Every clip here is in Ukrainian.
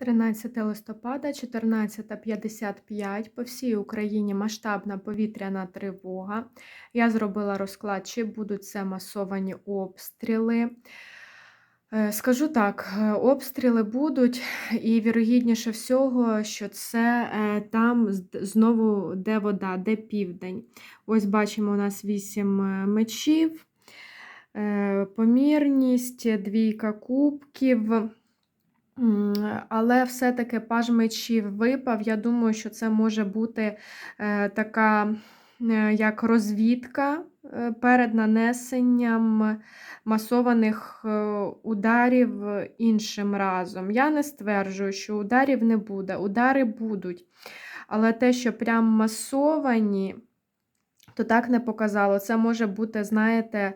13 листопада, 14.55. По всій Україні масштабна повітряна тривога. Я зробила розклад, чи будуть це масовані обстріли. Е, Скажу так, е, обстріли будуть, і вірогідніше всього, що це е, там знову де вода, де південь. Ось бачимо, у нас 8 мечів, помірність, двійка кубків. Але все-таки паж мечів випав. Я думаю, що це може бути е, така е, як розвідка е, перед нанесенням масованих ударів іншим разом. Я не стверджую, що ударів не буде. Удари будуть. Але те, що прям масовані, то так не показало. Це може бути, знаєте,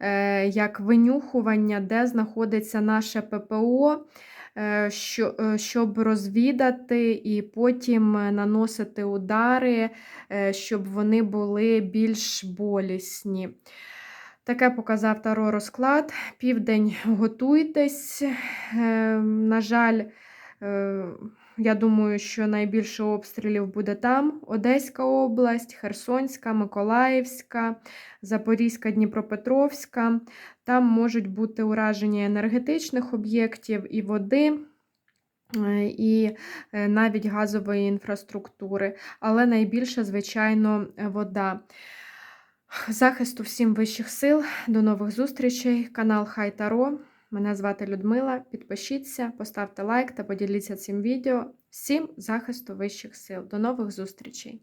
е, як винюхування, де знаходиться наше ППО, е, е, щоб розвідати і потім наносити удари, щоб вони були більш болісні. Таке показав Таро розклад. Південь готуйтесь. Е, На жаль, я думаю, що найбільше обстрілів буде там: Одеська область, Херсонська, Миколаївська, Запорізька, Дніпропетровська. Там можуть бути ураження енергетичних об'єктів і води. е, І е, навіть газової інфраструктури, але найбільше, звичайно, е, вода. Захисту всім вищих сил. До нових зустрічей. Канал Хай Таро. Мене звати Людмила. Підпишіться, поставте лайк та поділіться цим відео. Всім захисту вищих сил. До нових зустрічей!